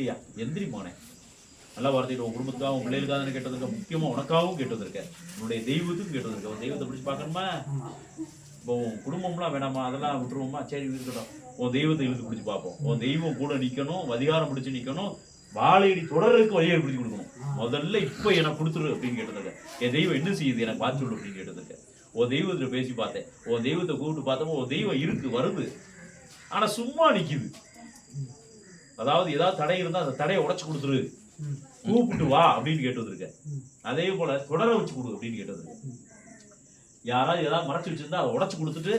ஐயா எந்திரி மோனே. நல்லா வார்த்தையிட்டு உன் குடும்பத்துக்காக உன் பிள்ளைகளுக்காக கேட்டதுக்கு முக்கியமா உனக்காகவும் கேட்டு வந்திருக்க உன்னுடைய தெய்வத்துக்கும் கேட்டு வந்திருக்க உன் தெய்வத்தை பிடிச்சு பார்க்கணுமா? இப்போ உன் குடும்பம்லாம் வேணாமா? அதெல்லாம் விட்டுருவோமா? சரி இருக்கட்டும். உன் தெய்வத்தை இழுத்து பிடிச்சு பார்ப்போம். உன் தெய்வம் கூட நிக்கணும் அதிகாரம் பிடிச்சு நிக்கணும் வாழையடி தொடருக்கு வழியை பிடிச்சு கொடுக்கணும். முதல்ல இப்ப எனக்கு கொடுத்துரு அப்படின்னு கேட்டதுக்கு. என் தெய்வம் என்ன செய்யுது? எனக்கு பார்த்து சொல்லு அப்படின்னு கேட்டதுக்கு. உன் தெய்வத்துல பேசி பார்த்தேன். உன் தெய்வத்தை கூப்பிட்டு பார்த்தப்போ உன் தெய்வம் இருக்கு வருது. ஆனா சும்மா நிக்குது. அதாவது ஏதாவது தடை இருந்தா அந்த தடையை உடைச்சு கொடுத்துரு. கூப்பிட்டு வா அப்படின்னு கேட்டு வந்திருக்கேன். அதே போல தொடர வச்சு கொடு அப்படின்னு கேட்டு வந்திருக்கேன். யாராவது ஏதாவது மறைச்சு வச்சிருந்தா அதை உடைச்சு கொடுத்துட்டு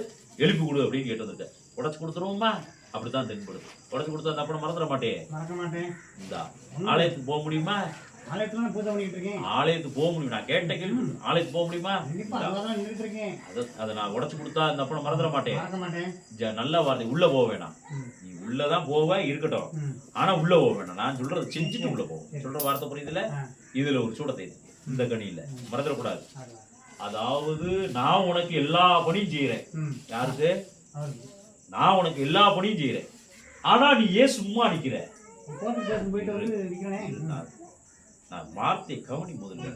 எழுப்பி கொடு அப்படின்னு கேட்டு வந்திருக்கேன். உடைச்சு கொடுத்துருவோமா? அப்படித்தான் தென்படுது. உடைச்சு கொடுத்தா அந்த அப்புறம் மறந்துட மாட்டேன். இந்தா ஆலயத்துக்கு போக முடியுமா? ஆலயத்துல நான் பூஜை பண்ணிட்டு இருக்கேன்? ஆலயத்துக்கு போக முடியும்? நான் கேட்ட கேள்வி ஆலயத்துக்கு போக முடியுமா? அதை அதை நான் உடைச்சு கொடுத்தா அந்த அப்புறம் மறந்துட மாட்டேன். நல்ல வார்த்தை உள்ள போக வேணாம். நீ உள்ளதான் போவ இருக்கட்டும். ஆனா உள்ள போக வேண்டாம் நான் சொல்றது செஞ்சுட்டு உள்ள போவோம் சொல்ற வார்த்தை புரியுதுல. இதுல ஒரு சூடத்தை இந்த கணியில மறந்துடக்கூடாது. அதாவது நான் உனக்கு எல்லா பணியும் செய்யறேன். யாருக்கு. நான் உனக்கு எல்லா பணியும் செய்யறேன். ஆனா நீ ஏன் சும்மா நிக்கிற. நான் வார்த்தை கவனி முதல்ல.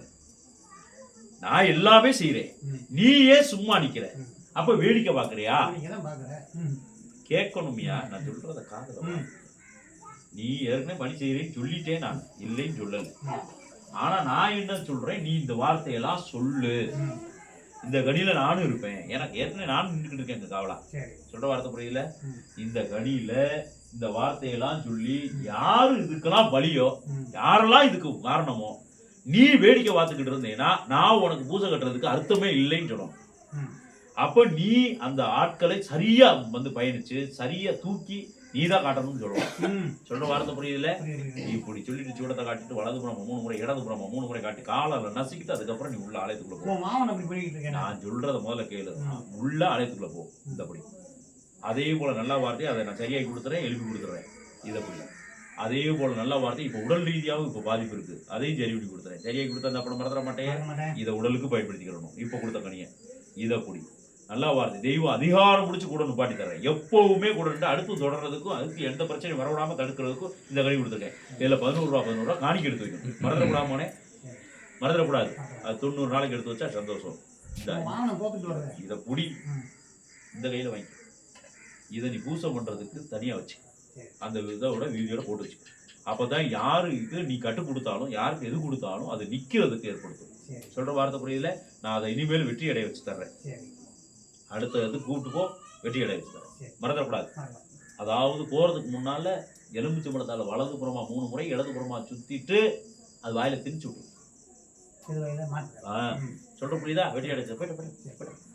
நான் எல்லாமே செய்யறேன் ம். நீ ஏன் சும்மா நிக்கிற. அப்ப வேடிக்கை ம். கேட்கணுமியா நான் சொல்றத காதுல. நீ ஏற்கனவே பணி செய்யறேன்னு சொல்லிட்டேன் நான். இல்லைன்னு சொல்லல. ஆனா நான் என்ன சொல்றேன்? நீ இந்த வார்த்தையெல்லாம் சொல்லு. இந்த கனியில நானும் இருப்பேன் எனக்கு ஏற்கனவே நானும் நின்றுக்கிட்டு இருக்கேன் இந்த காவலா சொல்ற வார்த்தை புரியல. இந்த கனியில இந்த வார்த்தையெல்லாம் சொல்லி யாரு இதுக்கெல்லாம் பலியோ. யாரெல்லாம் இதுக்கு காரணமோ நீ வேடிக்கை பார்த்துக்கிட்டு இருந்தேன்னா நான் உனக்கு பூஜை கட்டுறதுக்கு அர்த்தமே இல்லைன்னு சொல்லணும். அப்ப நீ அந்த ஆட்களை சரியா வந்து பயணிச்சு சரியா தூக்கி நீ தான் காட்டணும்னு சொல்லணும் ம். சொல்ற வார்த்தை புரியுதுல? புரியுது, புரியுது. இப்படி சொல்லிட்டு சூடத்தை காட்டிட்டு வலது புறமா மூணு முறை இடது புறமா மூணு முறை காட்டி காலால நசுக்கிட்டு அதுக்கப்புறம் நீ உள்ள ஆலயத்துக்குள்ள போ. நான் சொல்றத முதல்ல கேளு. உள்ள ஆலயத்துக்குள்ள போ. இந்தபடி அதே போல நல்ல வார்த்தையை அதை நான் சரியாகி கொடுத்துறேன் எழுப்பி கொடுத்துறேன். இதப்படி அதே போல நல்ல வார்த்தை இப்ப உடல் ரீதியாகவும் இப்ப பாதிப்பு இருக்கு. அதையும் சரி பண்ணி கொடுத்துறேன். சரியாகி கொடுத்தா அந்த அப்புறம் மறந்துட மாட்டேன். இதை உடலுக்கு பயன்படுத்திக்கிறணும். இப்ப கொடுத்த கனியை. இதை புடி நல்ல வார்த்தை. தெய்வம் அதிகாரம் முடிச்சு கூட நிப்பாட்டி தரேன் எப்பவுமே கூட நின்று அடுத்து தொடர்றதுக்கும் அதுக்கு எந்த பிரச்சனையும் வரவிடாம தடுக்கிறதுக்கும் இந்த கனி கொடுத்துருக்கேன் இதுல பதினோரு ரூபா பதினோரு ரூபா காணிக்க எடுத்து வைக்கணும். மறந்துடக்கூடாமோனே மறந்துடக்கூடாது. அது தொண்ணூறு நாளைக்கு எடுத்து வச்சா சந்தோஷம். வருது இதை புடி. இந்த கையில வாங்கி. இதை நீ பூசை பண்றதுக்கு தனியா வச்சு. அந்த இதோட வீடியோட போட்டு வச்சு. அப்பதான் யாருக்கு நீ கட்டு கொடுத்தாலும் யாருக்கு எது கொடுத்தாலும் அது நிக்கிறதுக்கு ஏற்படுத்தும். சொல்ற வார்த்தை புரியல நான் அதை இனிமேல் வெற்றி அடைய வச்சு தர்றேன். அடுத்த இது கூப்பிட்டு போ வெற்றி அடைய வச்சு தரேன். சரி. மறந்துடக்கூடாது. அதாவது போறதுக்கு முன்னால எலுமிச்சை பழத்தால வலது புறமா மூணு முறை இடது புறமா சுத்திட்டு அது வாயில திணிச்சு விட்டு ஆ, சொல்ற புரியுதா? வெற்றி அடைச்சு போயிட்டு போயிட்டு